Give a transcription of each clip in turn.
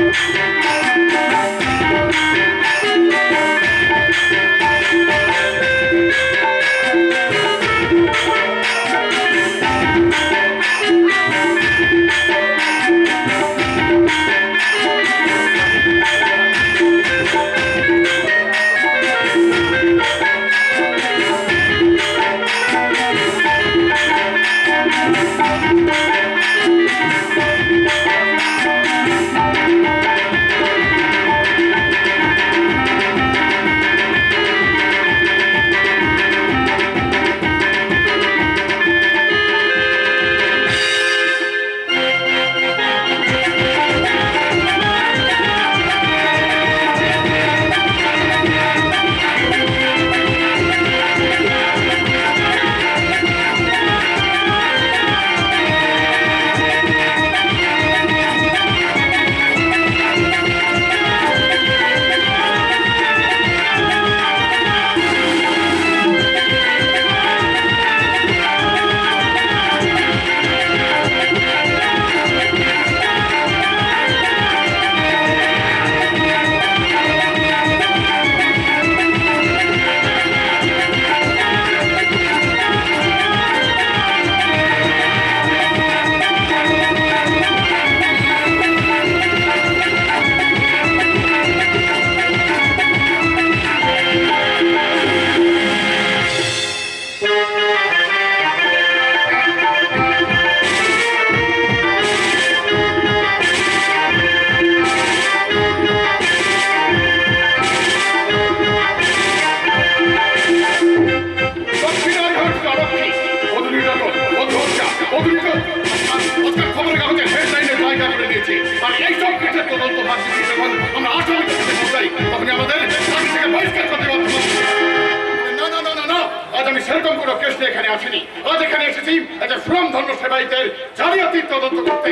Thank you. আজকাল খবরের কাগজে হেডলাইনে জায়গা করে দিয়েছে। আর এইসব কেসের তদন্ত ভাবছি, যখন আমরা না না না না না, আজ আমি সেরকম কোনো কেস নিয়ে এখানে আসিনি। আজ এখানে একটা সুনাম ধন্য সেবাইতের জালিয়াতির তদন্ত করতে।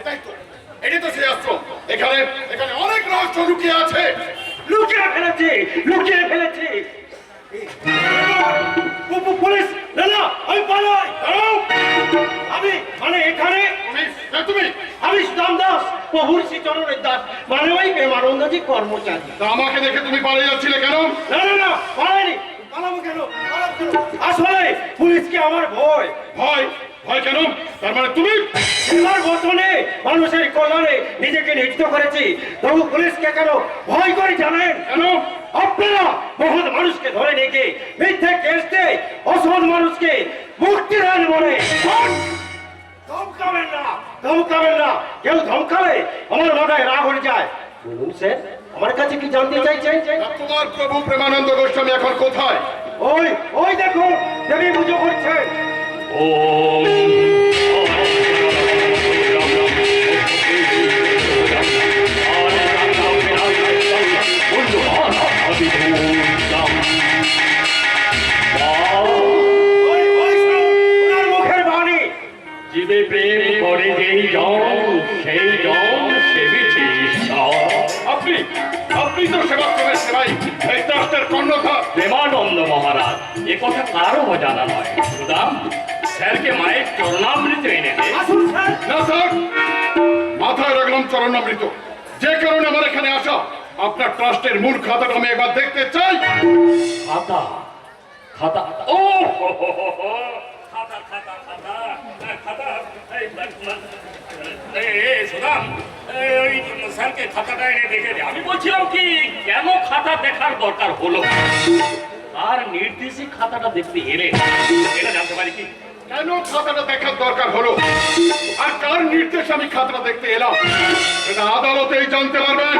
এটাই তো এটাই তো সেই অস্ত্র এখানে এখানে অনেক রহস্য আছে। লুকিয়ে ফেলেছে লুকিয়ে ফেলেছে। পুলিশ না না আমি পালাই। আমি মানে এখানে তুমি? আমি সুদাম দাস প্রভুর শ্রী দাস মানে ওই প্রেমানন্দজি কর্মচারী। আমাকে দেখে তুমি পালিয়ে যাচ্ছিলে কেন? না না না পালাইনি। পালাবো কেন? আসলে পুলিশকে আমার ভয়? ভয়? ভয় কেন? তার মানে তুমি? সেবার বচনে মানুষের কল্যাণে নিজেকে নিহিত করেছি। তবু পুলিশকে কেন ভয় করে জানেন? কেন? আপনারা বহুত মানুষকে ধরে রেখে মিথ্যে কেস দিয়ে অসৎ মানুষকে মুক্তি দেন বলে। ধমকাবেন না ধমকাবেন না। কেউ ধমকালে আমার মাথায় রাগ হয়ে যায়। বলুন স্যার আমার কাছে কি জানতে চাইছেন তোমার প্রভু প্রেমানন্দ গোস্বামী এখন কোথায়? ওই ওই দেখুন দেবী পুজো করছে। ওই ট্রাস্টের মূল খাতাটা আমি একবার দেখতে চাই। খাতা খাতা ও। খাতা খাতা খাতা খাতা এই, এই, এই, সুদাম এই, ওই স্যারকে খাতাটা এনে দেখে দে। আমি বলছিলাম কি কেন খাতা দেখার দরকার হলো? আর নির্দেশে খাতাটা দেখতে এলে এটা জানতে পারি কি? কেন খাতাটা দেখার দরকার হলো? আর কার নির্দেশ আমি খাতাটা দেখতে এলাম? এটা আদালতেই জানতে পারবেন।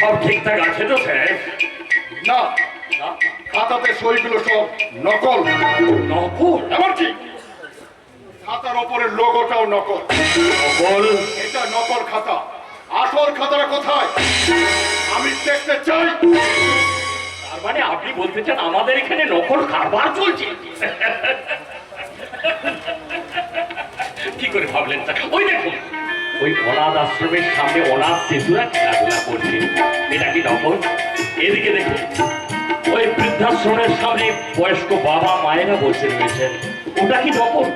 সব ঠিকঠাক আছে তো স্যার? না খাতাতে সইগুলো সব নকল। নকল? এমন কি? খাতার ওপরের লোগোটাও নকল। নকল? এটা নকল খাতা। আসল খাতাটা কোথায়? আমি দেখতে চাই। মানে আপনি বলতে চান আমাদের এখানে নকল কারবার চলছে? কি করে ভাবলেন ওই দেখুন, ওই অনাথ আশ্রমের সামনে অনাথ শিশুরা খেলাধুলা করছে। এটা কি নকল? এদিকে দেখুন, ওই বৃদ্ধাশ্রমের সামনে বয়স্ক বাবা মায়েরা বসে রয়েছেন। ওটা কি নকল?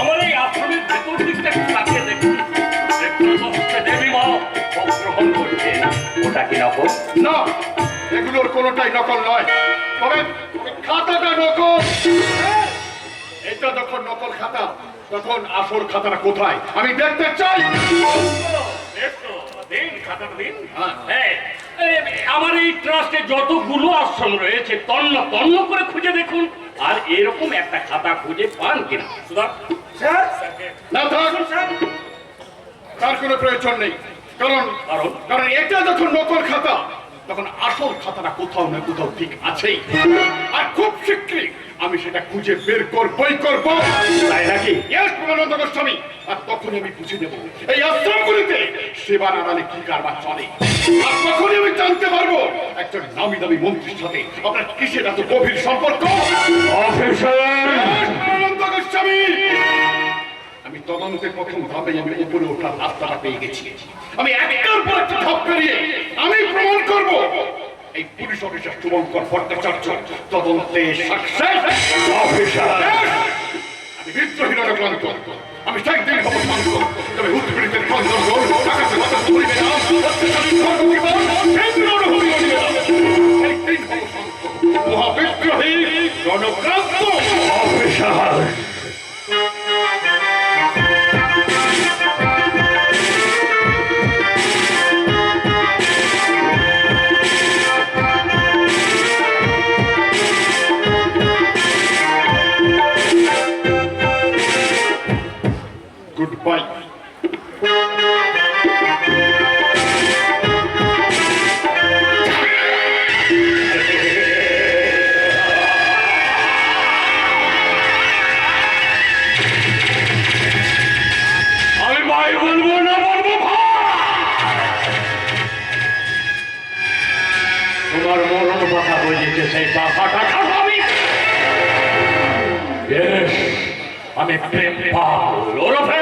আমার এই আশ্রমের ভেতর দিকটা একটু দেখুন। ওটা কি নকল? না এগুলোর কোনোটাই নকল নয়। তবে খাতাটা নকল। এটা যখন নকল খাতা তখন আসল খাতাটা কোথায়? আমি দেখতে চাই। বেশ তো, দিন, খাতাটা দিন। হ্যাঁ। এই, আমার এই ট্রাস্টে যতগুলো আশ্রম রয়েছে তন্ন তন্ন করে খুঁজে দেখুন। আর এরকম একটা খাতা খুঁজে পান কিনা? স্যার? না তার কোনো প্রয়োজন নেই। কারণ কারণ? এটা যখন নকল খাতা তখন আসল খাতাটা কোথাও না কোথাও ঠিক আছেই। আর খুব শীঘ্রই আমি সেটা খুঁজে বের করবই করব। তাই নাকি? প্রমানন্দ গোস্বামী। আর তখনই আমি বুঝে নেব এই আশ্রমগুলিতে সেবার আড়ালে কি কারবার চলে? আর তখনই আমি জানতে পারব একজন নামি দামি মন্ত্রীর সাথে আপনার কিসের এত গভীর সম্পর্ক? প্রমানন্দ গোস্বামী! আমি তদন্তের প্রথম ধাপে আমি উপরে ওঠার রাস্তাটা পেয়ে গেছি। আমি একটার পর একটা ধাপ পেরিয়ে আমি প্রমাণ করব। এই পুলিশ অফিসার শুভঙ্কর ভট্টাচার্য তদন্তে সাকসেস অফিসার আমি ক্লান্ত। আমি শান্ত তবে সর্বজীবন কেন্দ্র শান্ত। মহাবিদ্রোহী রণক্রান্ত অফিসার ভাই তোমার মরণ কথা বুঝেছে সেই কথাটা আমি প্রেম পাল ওরফে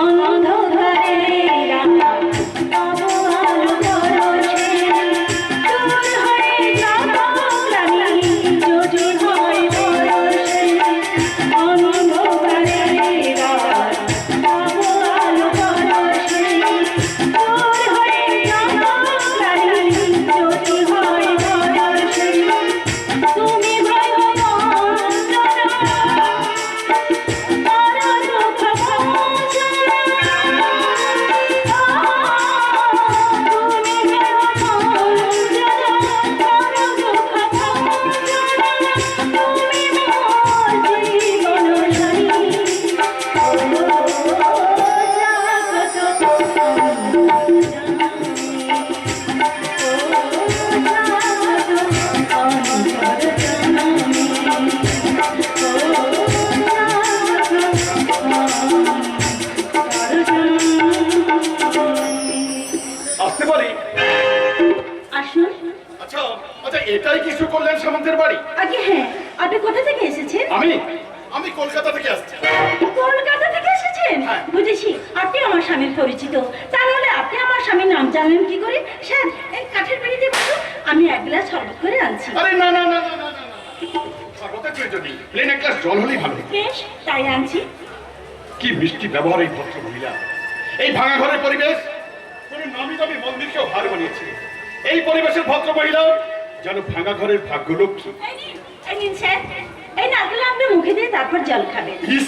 অন্ধকারে কলকাতা থেকে আসছি। কলকাতা থেকে এসেছেন হ্যাঁ। বুঝেছি। আপনি আমার স্বামীর পরিচিত। তাহলে আপনি আমার স্বামীর নাম জানলেন কি করে? স্যার এই কাঠের পিড়িতে বসুন আমি এক গ্লাস শরবত করে আনছি। আরে না না না না না না না। প্রয়োজন নেই। প্লেন এক গ্লাস জল হলেই ভালো। বেশ তাই আনছি। কি মিষ্টি ব্যবহার এই ভদ্র মহিলা। এই ভাঙা ঘরের পরিবেশ কোন নামি দামি মন্দিরকেও হার বানিয়েছে। এই পরিবেশের ভদ্র মহিলা যেন ভাঙা ঘরের ভাগ্য লক্ষ্মী। এই নারকেল আপনি মুখে দিয়ে তারপর জল খাবেন ইস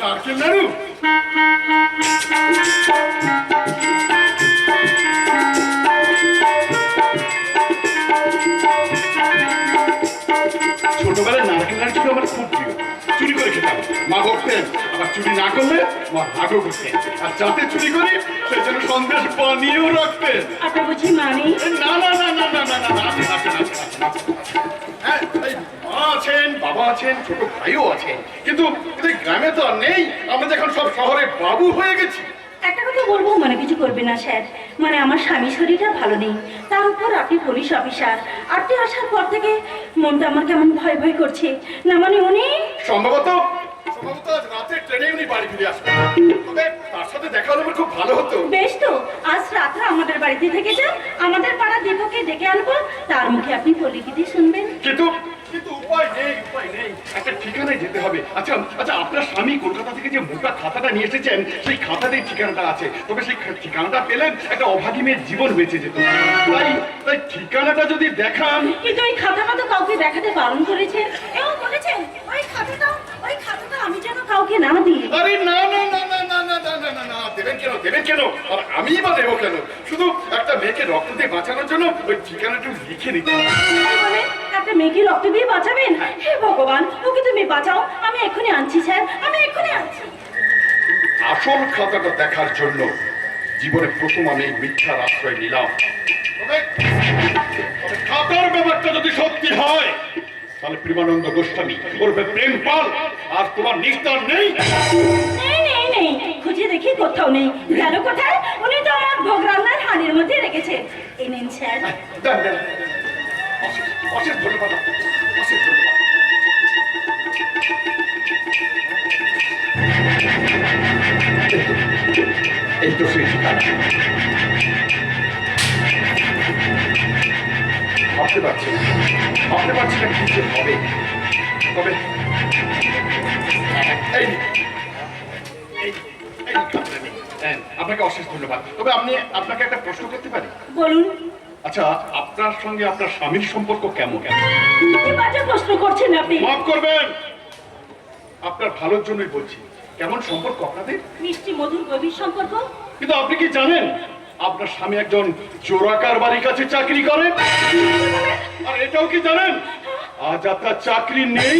নারকেল নাড়ু ছোটবেলায় নারকেল নাড়ু ছিল আমার খুব প্রিয় চুরি করে খেতাম মা বকতেন আবার চুরি না করলে মা রাগও করতেন আর যাতে চুরি করি সেই জন্য সন্দেশ বানিয়েও রাখতেন আপনার বুঝি মানে না না না না না না না না আছেন, আছেন। হ্যাঁ এই মা আছেন বাবা আছেন ছোট ভাইও আছেন। কিন্তু গ্রামে তো আর নেই আমরা যখন সব শহরে বাবু হয়ে গেছি। একটা কথা বলব মানে কিছু করবে না স্যার। মানে আমার স্বামী শরীরটা ভালো নেই তার উপর আপনি পুলিশ অফিসার। আপনি আসার পর থেকে মনটা আমার কেমন ভয় ভয় করছে না মানে উনি সম্ভবত আমাদের বাড়িতে থেকে যান আমাদের পাড়া দীপকে ডেকে আনব তার মুখে আপনি পলিকিতে শুনবেন। কিন্তু উপায় নেই একটা ঠিকানায় যেতে হবে আচ্ছা আচ্ছা আপনার স্বামী কলকাতা থেকে যে মোটা খাতাটা নিয়ে এসেছেন সেই খাতাতেই ঠিকানাটা আছে তবে সেই ঠিকানাটা পেলেন একটা অভাগী মেয়ের জীবন বেঁচে যেত তাই তাই ঠিকানাটা যদি দেখান কিন্তু ওই খাতাটা তো কাউকে দেখাতে বারণ করেছে এও বলেছেন ওই খাতাটা ওই খাতাটা আমি যেন কাউকে না দিই আরে না না না না না না না না না দেবেন কেন দেবেন কেন আর আমি বা দেবো কেন শুধু একটা মেয়েকে রক্ত দিয়ে বাঁচানোর জন্য ওই ঠিকানাটা লিখে নিতে মানে একটা মেয়েকে রক্ত দিয়ে বাঁচাবেন? হে ভগবান ওকে তুমি বাঁচাও। আমি এক্ষুনি আনছি স্যার। আমি এক্ষুনি আনছি। আসল খাতাটা দেখার জন্য জীবনে প্রথম আমি এই মিথ্যার আশ্রয় নিলাম। খাতার ব্যাপারটা যদি সত্যি হয় তাহলে প্রেমানন্দ গোস্বামী ওরফে প্রেম পাল আর তোমার নিস্তার নেই। নেই খুঁজে দেখি কোথাও নেই। গেল কোথায়? উনি তো আমার ভোগ রান্নার হাড়ির মধ্যে রেখেছেন এই নিন স্যার। অশেষ- ধন্যবাদ। অশেষ ধন্যবাদ। এই তো সেই ভাবতে পারছি না। ভাবতে পারছি না কি যে হবে। তবে এই। হ্যাঁ, আপনাকে অশেষ ধন্যবাদ। তবে আপনি আপনাকে একটা প্রশ্ন করতে পারি? বলুন। আচ্ছা আপনার সঙ্গে আপনার স্বামীর সম্পর্ক কেমন? প্রশ্ন করছেন আপনি? মাফ করবেন। আপনার ভালোর জন্যই বলছি। কেমন সম্পর্ক আপনাদের? মিষ্টি মধুর গভীর সম্পর্ক? কিন্তু আপনি কি জানেন আপনার স্বামী একজন চোরাকার বাড়ির কাছে চাকরি করে? আর এটাও কি জানেন? আজ আপনার চাকরি নেই।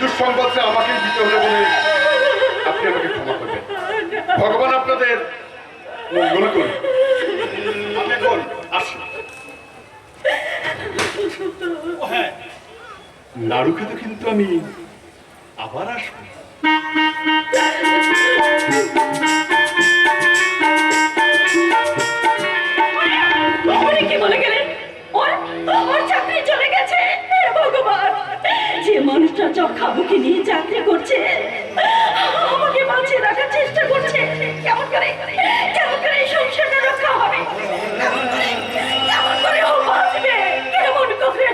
দুঃসংবাদটা আমাকে দিতে হলে বলে আপনি আমাকে ক্ষমা করবেন। ভগবান আপনাদের মঙ্গল করুন। আমি এখন আসি ও হ্যাঁ। নাড়ু খেতে কিন্তু আমি আবার আসব। যে মানুষটা চক্ষা নিয়ে চাকরি করছে। আমাকে বাঁচিয়ে রাখার চেষ্টা করছে। কেমন করে কেমন করে এই সংসারটা রক্ষা হবে? কেমন করে ও বাঁচবে? কেমন করে?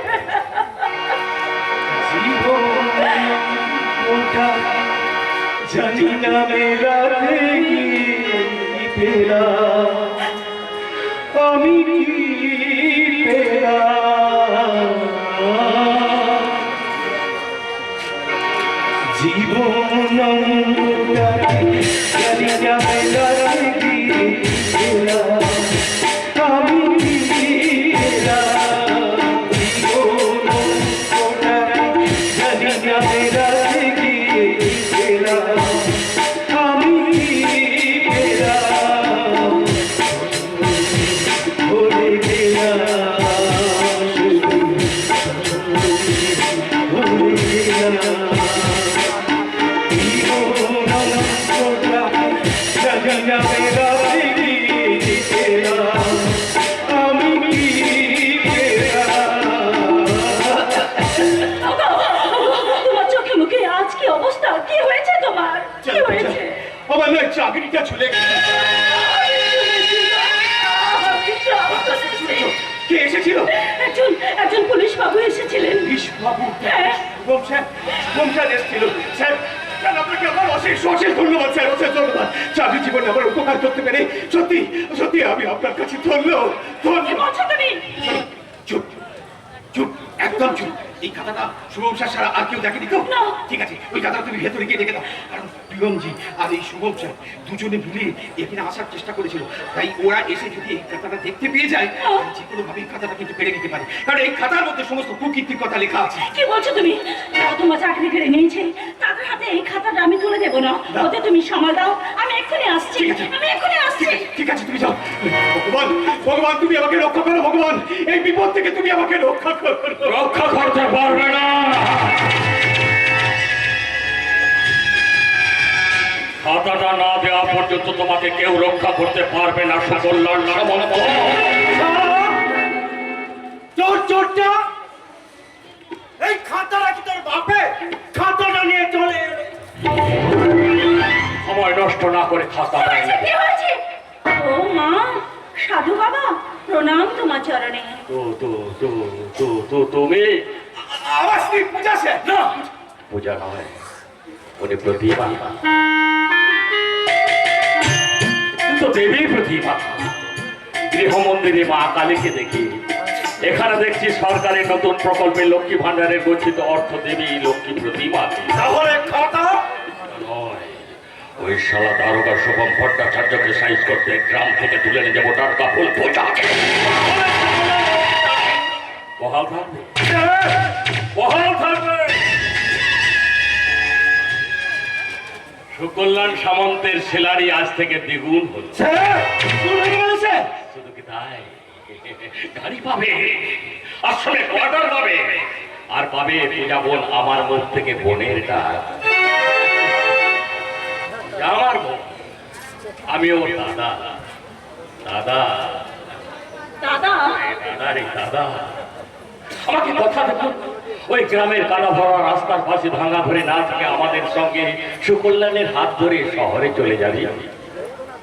জানি না মেরা আমি জীবন যাবে গরম দিয়ে। চাকরিটা চলে গেছে। কে এসেছিল? একজন একজন পুলিশ বাবু এসেছিলেন। বাবু? শুভম স্যার শুভম স্যার এসেছিল। স্যার স্যার আপনাকে আমার অশেষ অশেষ ধন্যবাদ স্যার অশেষ ধন্যবাদ। চাকরি জীবনে আমার উপকার করতে পেরে সত্যি সত্যি আমি আপনার কাছে ধন্য কি ধন্য বলছো চুপ চুপ একদম চুপ। এই খাতাটা শুভম স্যার ছাড়া আর কেউ দেখেনি না। ঠিক আছে ওই খাতাটা তুমি ভেতরে গিয়ে দেখে দাও। কারণ প্রিয়মজি আর এই শুভম স্যার দুজনে মিলে এখানে আসার চেষ্টা করেছিল। তাই ওরা এসে যদি এই খাতাটা দেখতে পেয়ে যায় যে কোনো ভাবে এই খাতাটা কিন্তু পেরে নিতে পারে। কারণ এই খাতার মধ্যে সমস্ত প্রকৃতির কথা লেখা আছে। কি বলছো তুমি? তারা তোমার চাকরি কেড়ে নিয়েছে তাদের হাতে এই খাতাটা আমি তুলে দেবো না। ওতে তুমি সামাল দাও। আমি এক্ষুনি আসছি। ঠিক আছে। আমি এক্ষুনি আসছি। ঠিক আছে, ঠিক আছে তুমি যাও। ভগবান ভগবান তুমি আমাকে রক্ষা করো ভগবান। এই বিপদ থেকে তুমি আমাকে রক্ষা করো। রক্ষা করতে পারবে না। খাতাটা না দেওয়া পর্যন্ত তোমাকে কেউ রক্ষা করতে পারবে না সুকল্যাণ চোর চোরটা এই খাতাটা কি তোর বাপে। খাতাটা নিয়ে চলে। সময় নষ্ট না করে খাতা ও মা সাধু বাবা প্রণাম তোমার চরণে। তো তো তো তো তো তুমি? আমার স্ত্রী পূজা না। পূজা নয় উনি প্রতিভা দেবী প্রতিভা। গৃহমন্দিরে মা কালীকে দেখি। এখানে দেখছি সরকারের নতুন প্রকল্পে লক্ষ্মী ভান্ডারের গচ্ছিত অর্থ দেবী লক্ষ্মী প্রতিমা তাহলে নয়। ওই শালা দারোগা শুভম ভট্টাচার্যকে সাইজ করতে গ্রাম থেকে তুলে নিয়ে যাব টাটকা ফুল পূজা বহাল থাকবে। বহাল থাকবে। সুকল্যাণ সামন্তের সেলারি আজ থেকে দ্বিগুণ স্যার শুধু কি তাই? গাড়ি পাবে আসলে কোয়ার্টার পাবে আর পাবে পূজা বোন আমার মুখ থেকে বোনের ডাক। আমার বোন আমি ওর দাদা। দাদা। দাদা? দাদা রে দাদা। আমাকে কথা দেখুন ওই গ্রামের কাটা ভরা রাস্তার পাশে ভাঙা ধরে না থেকে আমাদের সঙ্গে সুকল্যাণের হাত ধরে শহরে চলে যাবি।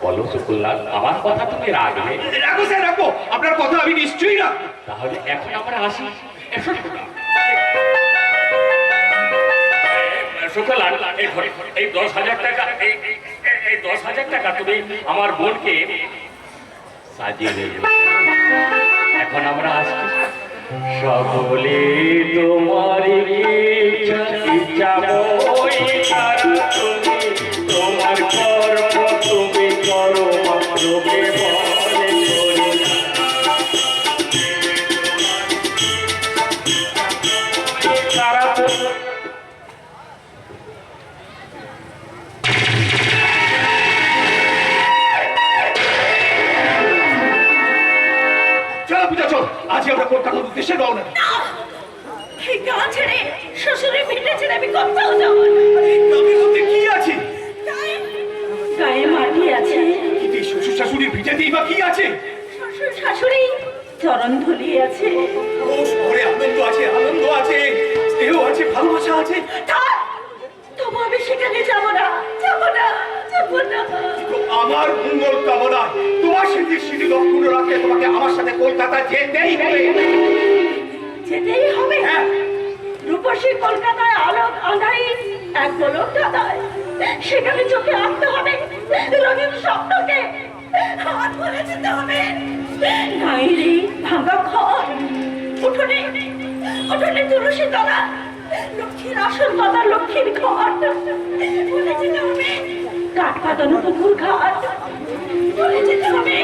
বলো সুকল্যাণ আমার কথা তুমি রাখবে? রাখো স্যার রাখো। আপনার কথা আমি নিশ্চয়ই রাখব। তাহলে এখন আমরা আসি। সুকল্যাণ। এই দশ হাজার টাকা এই দশ হাজার টাকা তুমি আমার বোনকে সাজিয়ে এখন আমরা আসছি। সকলে তোমার ইচ্ছা ইচ্ছা মই তবু আমি সেখানে যাব না যাব না যাব না। আমার মঙ্গল কামনায় তোমার স্মৃতির স্মৃতি লক্ষণ রাখতে তোমাকে আমার সাথে কলকাতা যেতেই হবে। যেতেই হবে? হ্যাঁ। রূপসী কলকাতায় আলোক আঁধারি এক দাদায় সেখানে চোখে আনতে হবে রঙিন স্বপ্নকে। হাত ধরে যেতে হবে। গাইরে ভাঙা ঘর উঠোনে উঠোনে তুলসী তলা। আসল পাতা লক্ষ্মীর ঘর বলে যেতে হবে কাঠ পাতানো পুকুর ঘাট বলে যেতে হবে